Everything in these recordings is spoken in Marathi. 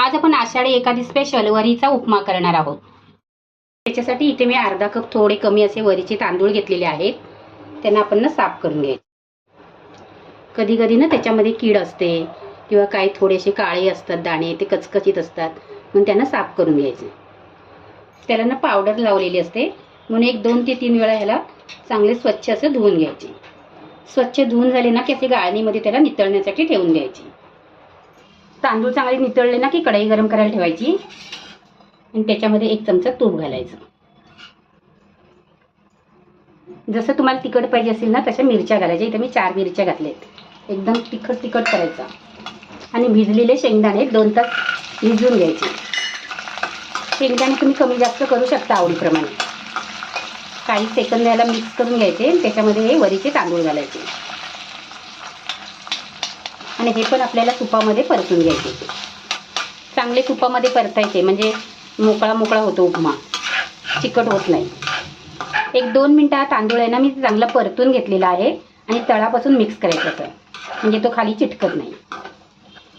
आज आपण आषाढी एखादी स्पेशल वरीचा उपमा करणार आहोत. त्याच्यासाठी इथे मी अर्धा कप थोडे कमी असे वरीचे तांदूळ घेतलेले आहेत. त्यांना आपण ना साफ करून घ्यायचे. कधी कधी ना त्याच्यामध्ये कीड असते किंवा काही थोडेसे काळे असतात दाणे ते कचकचीत असतात म्हणून त्यांना साफ करून घ्यायचे. त्याला ना पावडर लावलेली असते. म्हणून एक दोन ते तीन वेळा ह्याला चांगले स्वच्छ असं धुवून घ्यायचे. स्वच्छ धुवून झाले ना की असे गाळणीमध्ये त्याला नितळण्यासाठी ठेवून द्यायची तांदूळ चांगले नितळले ना की कढई गरम करायला ठेवायची? आणि त्याच्यामध्ये एक चमचा तूप घालायचं. जसं तुम्हाला तिखट पाहिजे असेल ना तशा मिरच्या घालायच्या. इथं मी चार मिरच्या घातल्यात. एकदम तिखट तिखट करायचं. आणि भिजलेले शेंगदाणे दोन तास भिजून घ्यायचे. शेंगदाणे तुम्ही कमी जास्त करू शकता आवडीप्रमाणे. काही सेकंद याला मिक्स करून घ्यायचे आणि त्याच्यामध्ये हे वरीचे तांदूळ घालायचे. आणि हे पण आपल्याला तुपामध्ये परतून घ्यायचे. चांगले तुपामध्ये परतायचे म्हणजे मोकळा मोकळा होतो उपमा. चिकट होत नाही. एक दोन मिनटं हा तांदूळ आहे ना मी चांगला परतून घेतलेला आहे आणि तळापासून मिक्स करायचं तर म्हणजे तो खाली चिटकत नाही.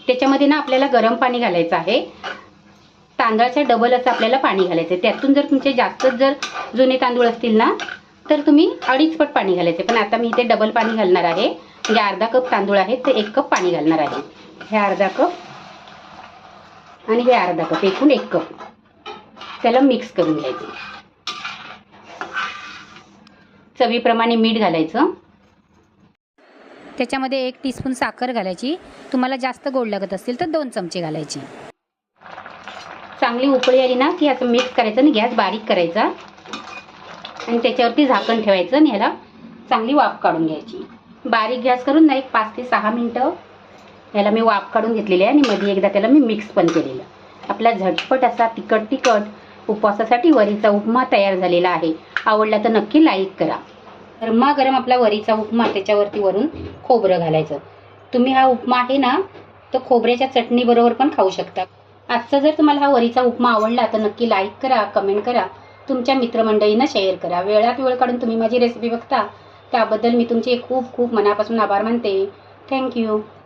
त्याच्यामध्ये ना आपल्याला गरम पाणी घालायचं आहे. तांदळाच्या डबल असं आपल्याला पाणी घालायचं आहे. त्यातून जर तुमचे जास्तच जर जुने तांदूळ असतील ना तर तुम्ही अडीच पट पाणी घालायचे. पण आता मी इथे डबल पाणी घालणार आहे. म्हणजे अर्धा कप तांदूळ आहे ते एक कप पाणी घालणार आहे. हे अर्धा कप आणि हे अर्धा कप एकूण एक कप. त्याला मिक्स करून घ्यायचं. चवीप्रमाणे मीठ घालायचं. त्याच्यामध्ये एक टीस्पून साखर घालायची. तुम्हाला जास्त गोड लागत असतील तर दोन चमचे घालायचे. चांगली उकळी आली ना की असं मिक्स करायचं आणि गॅस बारीक करायचा. आणि त्याच्यावरती झाकण ठेवायचं आणि ह्याला चांगली वाफ काढून घ्यायची. बारीक गॅस करून ना एक पाच ते सहा मिनटं ह्याला मी वाफ काढून घेतलेली आहे आणि मध्ये एकदा त्याला मी मिक्स पण केलेलं. आपला झटपट असा तिखट तिखट उपवासासाठी वरीचा उपमा तयार झालेला आहे. आवडला तर नक्की लाईक करा. गरमागरम आपला वरीचा उपमा त्याच्यावरती वरून खोबरं घालायचं. तुम्ही हा उपमा आहे ना तर खोबऱ्याच्या चटणीबरोबर पण खाऊ शकता. आजचा जर तुम्हाला हा वरीचा उपमा आवडला तर नक्की लाईक करा कमेंट करा. तुमच्या मित्रमंडळींना शेअर करा. वेळात वेळ काढून तुम्ही माझी रेसिपी बघता त्याबद्दल मी तुमचे खूप खूप मनापासून आभार मानते. थँक्यू